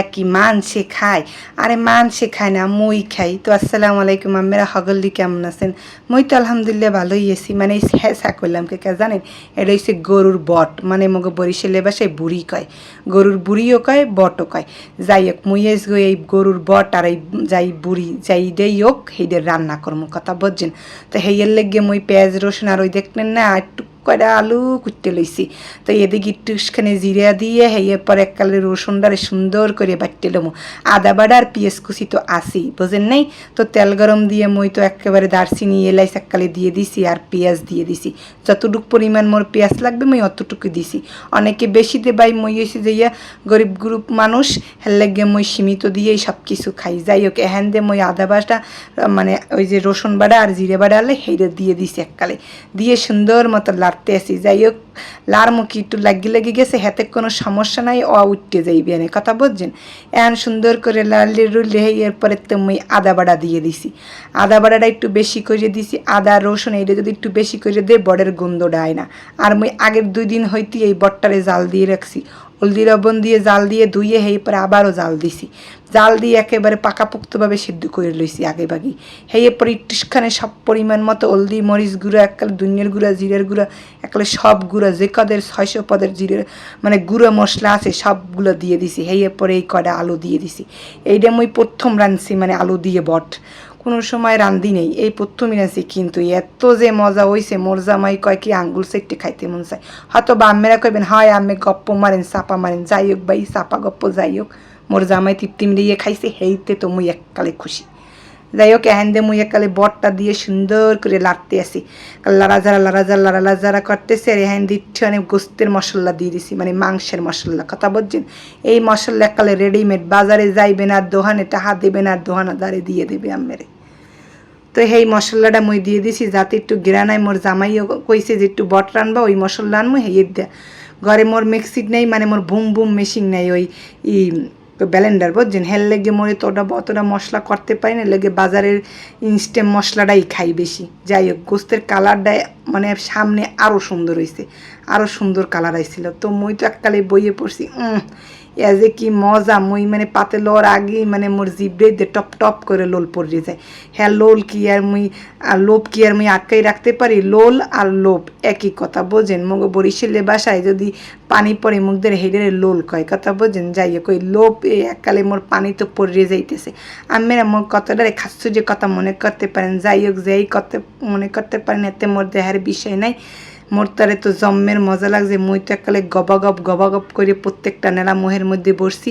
একই মানসে খায় আরে মানসে খায় না, মই খাই। তো আসসালামু আলাইকুম আমেরা হগল্লি কেমন আছেন? মই তো আলহামদুলিল্লাহ ভালোই আছি। মানে এই হ্যাঁ করলাম কে কে জানেন? এটা হচ্ছে গরুর বট। মানে মগে বরিশালে বাসায় বুড়ি কয়। গরুর বুড়িও কয়, বটও কয়। যাই হোক, মুই এস গো এই গরুর বট আর এই যাই বুড়ি যাই দেই হোক সেইদের রান্না করব কথা বুঝছেন? তো হেইয়ের লেগে মই পেঁয়াজ, রসুন আর ওই দেখলেন না, একটু কয়টা আলু কুটতে লইছি। তো এদিকে একটুখানি জিরা দিয়ে, হেয়ে পরে এককালে রসুনটারে সুন্দর করে বাটতে লমু। আদা বাড়া আর পিঁয়াজ কুচি তো আসি বুঝেন নাই? তো তেল গরম দিয়ে মই তো একেবারে দারচিনি, এলাইচ এককালে দিয়ে দিছি আর পেঁয়াজ দিয়ে দিছি। যতটুকু পরিমাণ মোর পেঁয়াজ লাগবে মই অতটুকু দিছি। অনেকে বেশি দেবাই মই হয়েছি যে ইয়া গরিব গ্রুপ মানুষ, হের লাগে মই সীমিত দিয়েই সব কিছু খাই। যাই হোক এহেন দিয়ে মই আদা বাটা মানে ওই যে রসুন বাড়া আর জিরে বাড়া আলে সেইটা দিয়ে দিছি এককালে দিয়ে সুন্দর মতো লাড়তে আসি যাই হোক লার মুখি একটু লাগি লেগে গেছে, হাতে কোনো সমস্যা নাই, অ উঠতে যাইবে না কথা বুঝছেন? এখন সুন্দর করে লাড়লে রুললে এরপরে তো মুই আদা বাড়া দিয়ে দিছি। আদা বাড়াটা একটু বেশি করে দিছি, আদা, রসুন এইটা যদি একটু বেশি করে দে, বড়ের গন্ধটা আয় না। আর মুই আগের দুই দিন হইতে এই বটটারে জাল দিয়ে রাখছি। হলদি, লবণ দিয়ে জাল দিয়ে ধুয়ে হেই পরে আবারও জাল দিছি। জাল দিয়ে একেবারে পাকাপোক্তভাবে সিদ্ধ করে লইছি আগে বাগি হেই পরে একটুখানে সব পরিমাণ মতো হলদি, মরিচ গুঁড়া, এককালে দুনিয়ার গুঁড়া, জিরের গুঁড়া, এককালে সব গুঁড়া যে কদের ছয়শো পদের জিরের মানে গুঁড়ো মশলা আছে, সবগুলো দিয়ে দিছি। হেই পরে এই কটা আলু দিয়ে দিছি। এইটা মুই প্রথম রাঁধছি মানে আলু দিয়ে বট। কোনো সময় রান্ধি নেই। এই প্রথমই রাঁধছি, কিন্তু এত যে মজা হইছে, মোর জামাই কয় কি আঙ্গুল সেটে খাইতে মন চায়। হয়তো বা আম্মেরা কইবেন, হয়, আম্মে গপ্প মারেন, চাপা মারেন। যাই হোক ভাই, চাপা গপ্প যাই হোক। মোর জামাই তৃপ্তি মিলিয়ে খাইছে, হেইতে তো মুই এককালে খুশি। যাই হোক, এহেন দিয়ে মুই একালে বটটা দিয়ে সুন্দর করে লাড়তে আসি লাড়া যারা লাড়া যারা লাড়া যারা করতেছে আর এহেন দিচ্ছে অনেক গোস্তের মশলা দিয়ে দিছি মানে মাংসের মশলা। কথা বলছেন? এই মশলা এককালে রেডিমেড বাজারে যাইবেন আর দোকানে টাহা দেবেন আর দোকানাদারে দিয়ে দেবে আমেরে তো সেই মশলাটা মই দিয়ে দিছি, যাতে একটু গিরানায় মোর জামাইও কইছে যে একটু বট রানবা, ওই মশলা আনব হেয়ে দেয়া ঘরে মোর মিক্সিট নেই মানে মোর বুম বুম মেশিন নেই, ওই ই ব্যালেন্ডার, বুঝছেন? হেল লেগে মরে তো ওটা অতটা মশলা করতে পারি না, লেগে বাজারের ইনস্ট্যান্ট মশলাটাই খাই বেশি। যাই হোক, গোস্তের কালারটা মানে সামনে আরও সুন্দর হয়েছে আরও সুন্দর কালার আইছিল। তো মই তো এককালে বইয়ে পড়ছি উম, এ কি মজা মুই মানে পাতে লওয়ার আগেই মানে মোর জিব্রে দিয়ে টপ টপ করে লোল পড়ে যায়। হ্যাঁ লোল কি আর মুই আর লোভ কি আর মুই আটকাই রাখতে পারি? লোল আর লোভ একই কথা বোঝেন? মগ বরিশালে বাসায় যদি পানি পড়ে মুখদের হেডের লোল কয় কথা বোঝেন? যাই হোক ওই লোভ এ এককালে মোর পানি তো পড়ে যাইতেছে। আমি মোর কথাটারে খাচ্ছু যে কথা মনে করতে পারেন যাই হোক যেই করতে মনে করতে পারেন এতে মোর দেহের বিষয় নাই। মোর তারে তো জম্মের মজা লাগছে। মুই তো এককালে গবাগপ গবাগপ করে প্রত্যেকটা নেলা মোহের মধ্যে বসছি।